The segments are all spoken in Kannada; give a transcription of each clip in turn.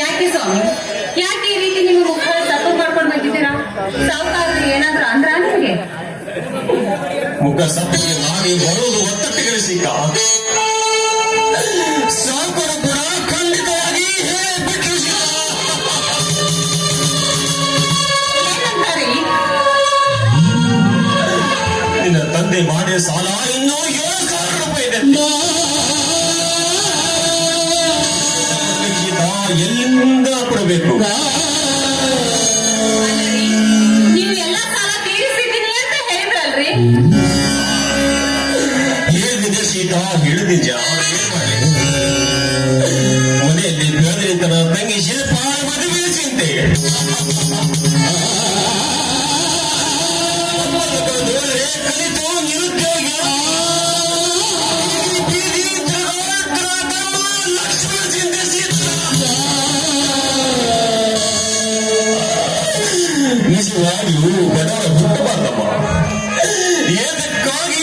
ಯಾಕೆ ಸ್ವಾಮಿ? ಯಾಕೆ ಈ ರೀತಿ ನಿಮ್ಗೆ ಮುಖ ತಪ್ಪು ಮಾಡ್ಕೊಂಡು ಬಂದಿದ್ದೀರಾ? ಸಾವುಕಾರರು ಏನಾದ್ರೂ ಅಂದ್ರ ನಿಮಗೆ? ಮುಖ ಸಪ್ಪಿಗೆ ನಾನೇ ಬರೋದು ಒತ್ತಟ್ಟಿಗೆ ಸಿಕ್ಕ. ಹಿಡಿದಿದ್ಯ ಮನೆಯಲ್ಲಿ ಬೆಳೆದ್ರೆ ತನ್ನ ತಂಗಿ ಶಿಲ್ಪ ಮದುವೆ ಚಿಂತೆ ನಿಜವಾಗಿಯೂ ಬಡವರ ಹುಟ್ಟಬಾರ್ದಮ್ಮ ಏತಕ್ಕಾಗಿ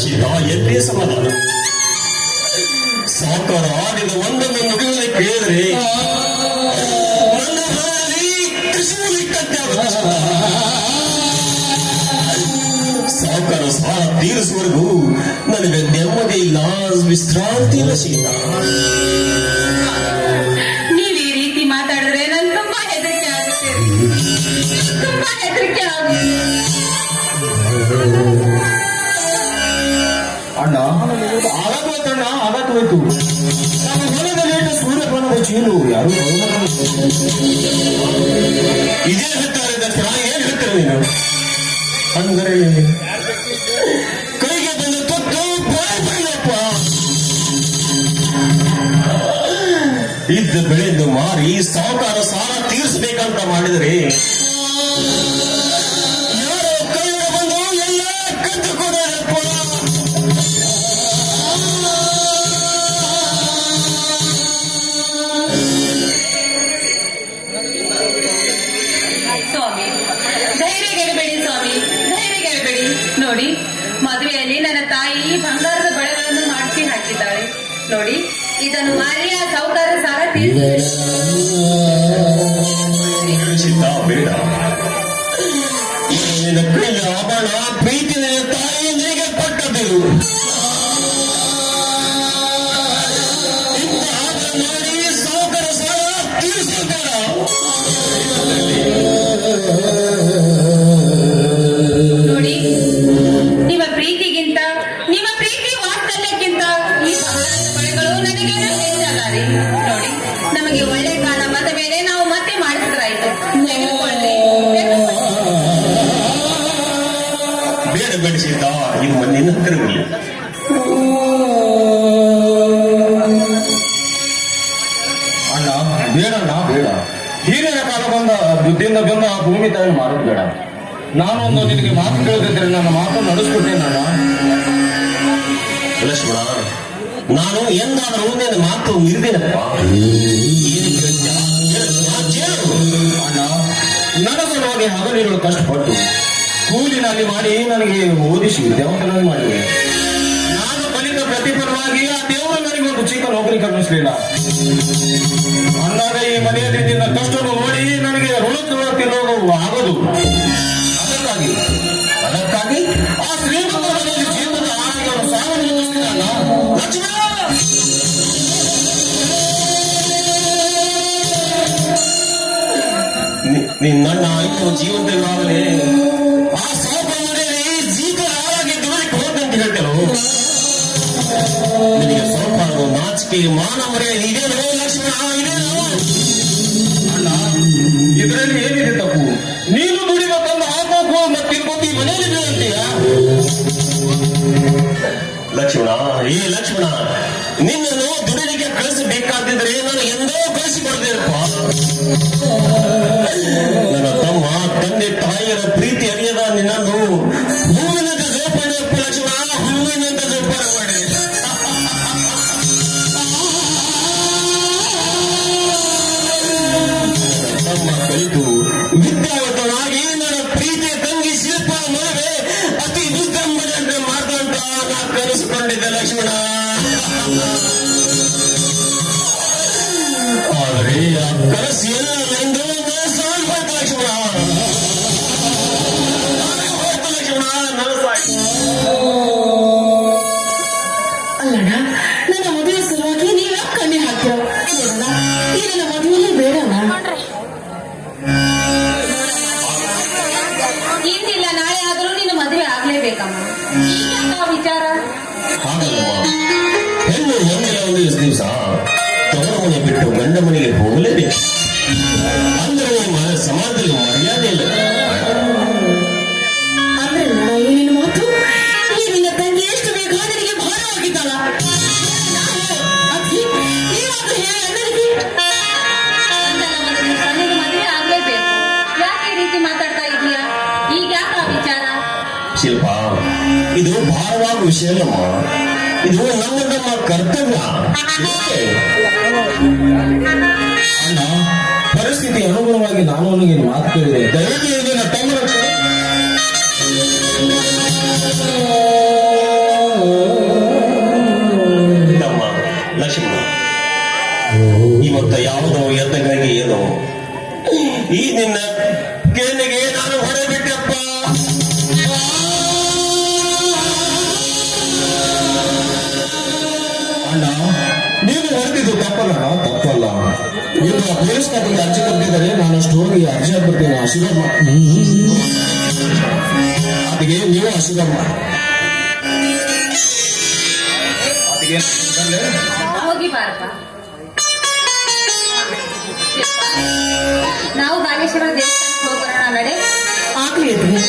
ಸೀತಾ ಎಲ್ಲಿ ಸಮಾಧಾನ ಸಾಕಾರ ಆಗಿದ ಒಂದೊಂದು ನುಡಿகளை ಕೇಳಿದ್ರೆ ಸಾಕಾರ ಸಾಲ ತೀರಿಸುವವರೆಗೂ ನನಗೆ ನೆಮ್ಮದಿ ಇಲ್ಲ, ವಿಶ್ರಾಂತಿ ಇಲ್ಲ. ಆಗತ್ತು ಹೋಯ್ತು. ನಮ್ಮ ಲೇಟ ಸೂರ್ಯಪನದ ಚೀಲು ಯಾರು ಇದೇ ಹೇಳ್ತಾರೆ ದರ್ಶನ ಏನ್ ಹೇಳ್ತಾರೆ ನೀನು? ಅಂದರೆ, ಕೈಗೆ ಬಂದ ತೊಟ್ಟು ಬಾಯ್ಬಿಡಪ್ಪ ಇದ್ದ ಬೆಳೆದು ಮಾರಿ, ಸಾವುಕಾರ ಸಾಲ ತೀರಿಸಬೇಕಂತ ಮಾಡಿದರೆ ಇದನ್ನು ಮಾರಿಯ ಸೌಕರ್ಯ ಸಾವುಕಾರ ಸಾಲ ತೀರಿಸಿ ಬೇಡ. ನೋಡಿ. ನಮಗೆ ಒಳ್ಳೆ ಕಾಲ ಮತ್ತೆ ಬೇರೆ ನಾವು ಮತ್ತೆ ತೆಗೆದುಕೊಳ್ಳಿ. ಬೇಡ ಬೇಡ ಸಿದ್ಧ ಇದು ನಿನ್ನ ಹತ್ತಿರವಿಲ್ಲ ಅಣ್ಣ ಬೇಡಣ್ಣ ಬೇಡ. ಹಿರಿಯರ ಕಾಲ ಬಂದ ಬುದ್ಧಿಯಿಂದ ಬಂದ ಆ ಭೂಮಿ ತಾಯಿ ಮಾರೋದು ಬೇಡ. ನಾನೊಂದು ನಿನಗೆ ಮಾತು ಕೇಳಿದ್ರೆ ನನ್ನ ಮಾತು ನಡೆಸ್ಕೊಟ್ಟೇನಣ್ಣ ಲಕ್ಷ್ಮಣ ನಾನು ಎಂದಾದರೂ ನಿನ್ನ ಮಾತು ಇರ್ಬೇಕಪ್ಪ ಏನು ನೋಡಿ ಹಗಲಿರುಳು ಕಷ್ಟಪಟ್ಟು ಕೂಲಿನಲ್ಲಿ ಮಾಡಿ ನನಗೆ ಓದಿಸಿ ದೇವತನಾಗಿ ಮಾಡಿದೆ ನಾನು ಕಲಿತ ಪ್ರತಿಫಲವಾಗಿ ಆ ದೇವರು ನನಗೆ ಒಂದು ಚಿಕ್ಕ ನೌಕರಿ ಕರುಣಿಸಲಿಲ್ಲ ಅಂದಾಗ ಈ ಮನೆಯಲ್ಲಿ ನೀ ನಿನ್ನಣ್ಣ ಇನ್ನು ಜೀವಂತವಾಗಲೇ ಆ ಸಾಪ ನಡೆಯಲಿ ಜೀತ ಹಾಳಾಗಿ ದುಡಿದಕ್ಕೆ ಹೋದಂತ ಹೇಳ್ತೇನೆ ನಿನಗೆ ಅದು ನಾಚಿಕೆ ಮಾನ ಇದೇನೋ ಲಕ್ಷ್ಮಣ ಇದರಲ್ಲಿ ಏನಿದೆ ತಪ್ಪು ನೀನು ದುಡಿದ ತಂದು ಹಾಕೋಕು ಮತ್ತೆ ತಿರುಪತಿ ಮನೆಯಲ್ಲಿ ಲಕ್ಷ್ಮಣ, ಏ ಲಕ್ಷ್ಮಣ Yeah. ಇಂದಿಲ್ಲ ನಾಳೆ ಆದರೂ ನೀನು ಮದುವೆ ಆಗ್ಲೇಬೇಕಮ್ಮ ಈಗ ಯಾವ ವಿಚಾರ ಹಾಗಲ್ಲಮ್ಮ ಹೆಣ್ಣು ಒಂದಿಲ್ಲ ಒಂದು ದಿವಸ ತವರ ಮನೆ ಬಿಟ್ಟು ಗಂಡ ಮನೆಗೆ ಹೋಗಲೇಬೇಕು ಅಂದ್ರೆ ಮ- ಸಮಾಜದಲ್ಲಿ ಮರ್ಯಾದೆ ಶಿಲ್ಪ ಇದು ಭಾರವಾದ ವಿಷಯ ಇದು ನಮ್ಮ ನಮ್ಮ ಕರ್ತವ್ಯ. ಪರಿಸ್ಥಿತಿ ಅನುಗುಣವಾಗಿ ನಾನು ಅವನಿಗೆ ಮಾತು ಕೇಳಿದೆ. ದಯವಿಟ್ಟು ನೀನು ಹೊರಟಿದ್ದು ತಪ್ಪಲ್ಲ ತಪ್ಪಲ್ಲ ಈಗ ಪೊಲೀಸ್ ಖಾತೆಗೆ ಅರ್ಜಿ ಕೊಟ್ಟಿದ್ದಾರೆ ನಾನು ಅಷ್ಟು ಹೋಗಿ ಅರ್ಜಿ ಹಾಕ್ಬಿಡ್ತೀನಿ ಆಶೀರ್ವಾದ ಮಾಡಿ ಅದಕ್ಕೆ ನೀವು ಆಶೀರ್ವಾದ ಮಾಡಿ ಅದಕ್ಕೆ ಬರ್ಲೆ? ಹೋಗಿ ಬಾರಪ್ಪ ನಾವು ಬಾಗೇಶ್ವರ ದೇವಸ್ಥಾನಕ್ಕೆ ಹೋಗೋಣ ನಡೆ ಆಗ್ಲಿ ಇದ್ರೆ